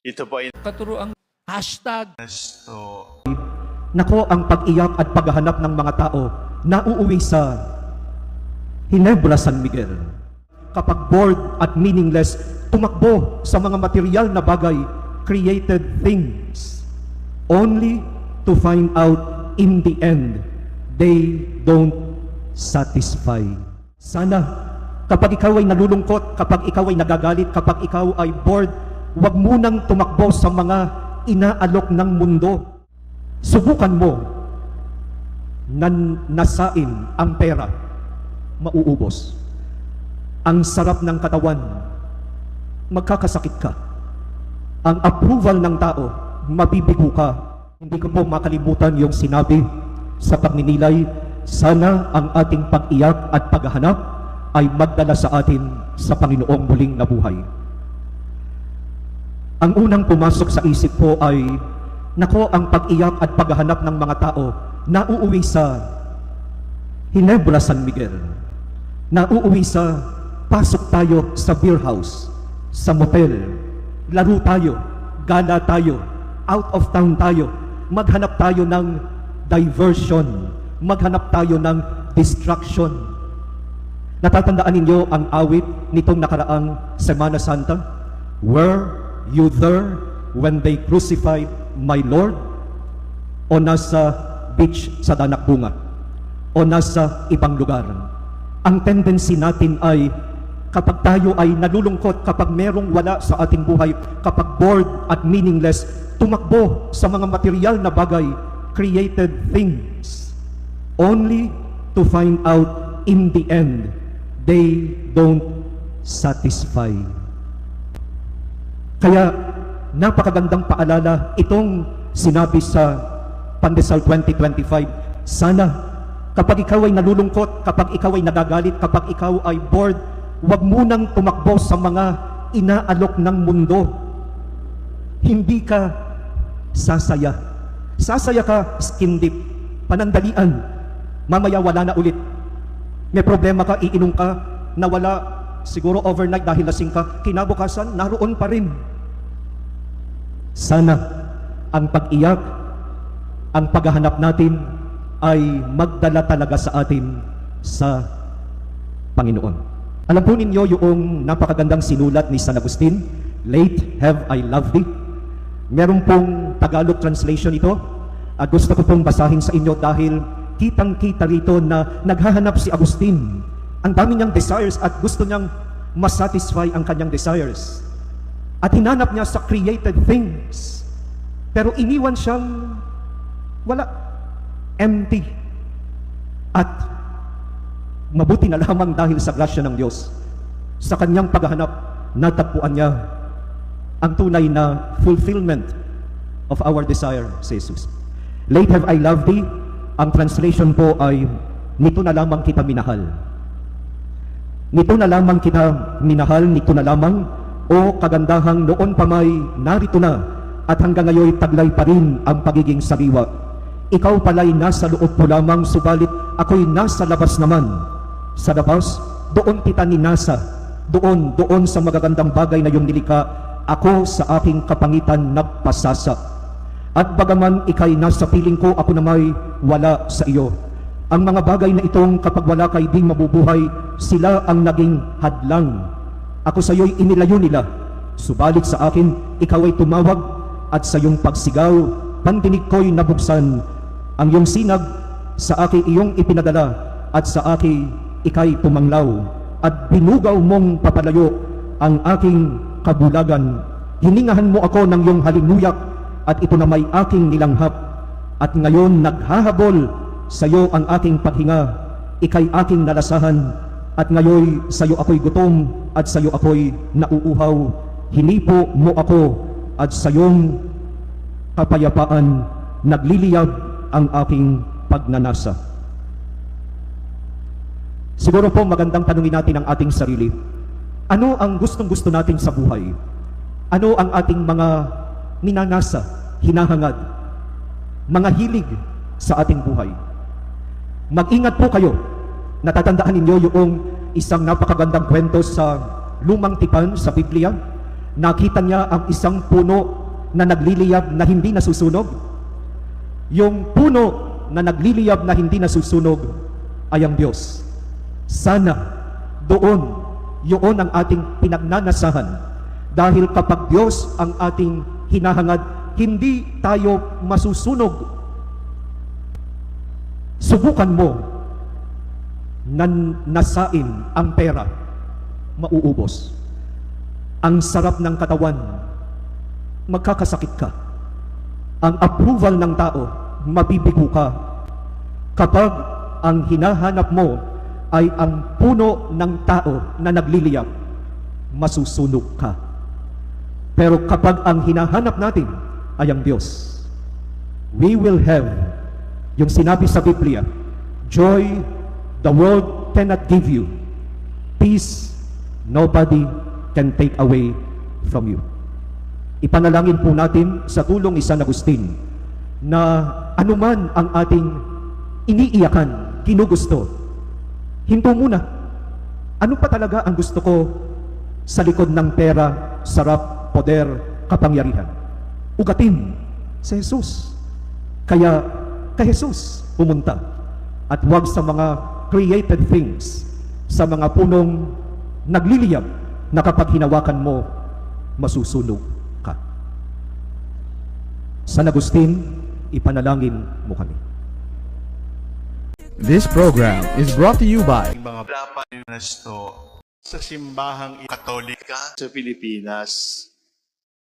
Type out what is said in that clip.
Ito po ay katuruang hashtag Nesto. Nako ang pag-iyak at paghahanap ng mga tao na uuwi sa Hinebra San Miguel. Kapag bored at meaningless, tumakbo sa mga material na bagay, created things, only to find out in the end, they don't satisfy. Sana, kapag ikaw ay nalulungkot, kapag ikaw ay nagagalit, kapag ikaw ay bored, huwag munang tumakbo sa mga inaalok ng mundo. Subukan mo na nasain ang pera, mauubos. Ang sarap ng katawan, magkakasakit ka. Ang approval ng tao, mabibigo ka. Hindi ko po makalimutan yung sinabi sa pagninilay, sana ang ating pag-iyak at paghahanap ay magdala sa atin sa Panginoong muling nabuhay. Ang unang pumasok sa isip ko ay, nako ang pag-iyak at paghahanap ng mga tao na uuwi sa Hinebra San Miguel, na uuwi sa pasok tayo sa beer house, sa motel, laro tayo, gala tayo, out of town tayo, maghanap tayo ng diversion, maghanap tayo ng distraction. Natatandaan ninyo ang awit nitong nakaraang Semana Santa? Were you there when they crucified my Lord? O nasa beach sa Danak Bunga? O nasa ibang lugar? Ang tendency natin ay kapag tayo ay nalulungkot, kapag merong wala sa ating buhay, kapag bored at meaningless, tumakbo sa mga material na bagay, created things, only to find out in the end, they don't satisfy. Kaya napakagandang paalala itong sinabi sa Pandesal 2025. Sana kapag ikaw ay nalulungkot, kapag ikaw ay nagagalit, kapag ikaw ay bored, huwag munang tumakbo sa mga inaalok ng mundo. Hindi ka sasaya. Sasaya ka skin deep, panandalian. Mamaya wala na ulit. May problema ka, iinom ka, nawala siguro overnight dahil lasing ka, kinabukasan, naroon pa rin. Sana ang pag-iyak, ang paghahanap natin ay magdala talaga sa atin sa Panginoon. Alam po ninyo yung napakagandang sinulat ni San Agustin, Late have I loved thee. Meron pong Tagalog translation ito at gusto ko pong basahin sa inyo dahil kitang-kita rito na naghahanap si Agustin. Ang dami niyang desires at gusto niyang masatisfy ang kanyang desires. At hinanap niya sa created things. Pero iniwan siyang wala. Empty. At mabuti na lamang dahil sa grasya ng Diyos. Sa kanyang paghahanap, natagpuan niya ang tunay na fulfillment of our desire sa Jesus. Late have I loved thee. Ang translation po ay, nito na lamang kita minahal. Nito na lamang kita minahal, nito na lamang, o kagandahang noon pa may narito na, at hanggang ngayon taglay pa rin ang pagiging sariwa. Ikaw pala'y nasa loob mo lamang, subalit ako'y nasa labas naman. Sa labas, doon kita ninasa, doon, doon sa magagandang bagay na iyong nilika, ako sa aking kapangitan nagpasasa. At bagaman ikay nasa piling ko, ako na may wala sa iyo. Ang mga bagay na itong kapag wala kay di mabubuhay, sila ang naging hadlang. Ako sa iyo'y inilayo nila. Subalit sa akin, ikaw ay tumawag at sa iyong pagsigaw, pandinig ko'y nabuksan. Ang iyong sinag sa akin iyong ipinadala at sa akin ikay pumanglaw at binugaw mong papalayo ang aking kabulagan. Hiningahan mo ako ng iyong halimuyak at ito na may aking nilanghap. At ngayon naghahabol sa iyo ang aking paghinga. Ikay aking nalasahan at ngayon sa iyo ako'y gutom at sa iyo ako'y nauuhaw. Hinipo mo ako at sa iyong kapayapaan nagliliyab ang aking pagnanasa. Siguro po magandang tanungin natin ang ating sarili. Ano ang gustong gusto natin sa buhay? Ano ang ating mga minanasa, hinahangad, mga hilig sa ating buhay? Mag-ingat po kayo. Natatandaan ninyo yung isang napakagandang kwento sa lumang tipan sa Biblia nakita niya ang isang puno na nagliliyab na hindi nasusunog. Yung puno na nagliliyab na hindi nasusunog ay ang Diyos. Sana doon, yun ang ating pinagnanasahan. Dahil kapag Diyos ang ating hinahangad, hindi tayo masusunog. Subukan mo na nasain ang pera, mauubos. Ang sarap ng katawan, magkakasakit ka. Ang approval ng tao, mabibigo ka. Kapag ang hinahanap mo ay ang puno ng tao na nagliliyab, masusunog ka. Pero kapag ang hinahanap natin ay ang Diyos, we will have yung sinabi sa Biblia, joy the world cannot give you, peace nobody can take away from you. Ipanalangin po natin sa tulong ni San Agustin na anuman ang ating iniiyakan, kinugusto, hinto muna. Ano pa talaga ang gusto ko sa likod ng pera, sarap, poder, kapangyarihan? Ugatin sa Jesus. Kaya kay Jesus pumunta at wag sa mga created things, sa mga punong nagliliyab na kapag hinawakan mo, masusunog ka. San Agustin, ipanalangin mo kami. This program is brought to you by mga sa simbahang katolika sa Pilipinas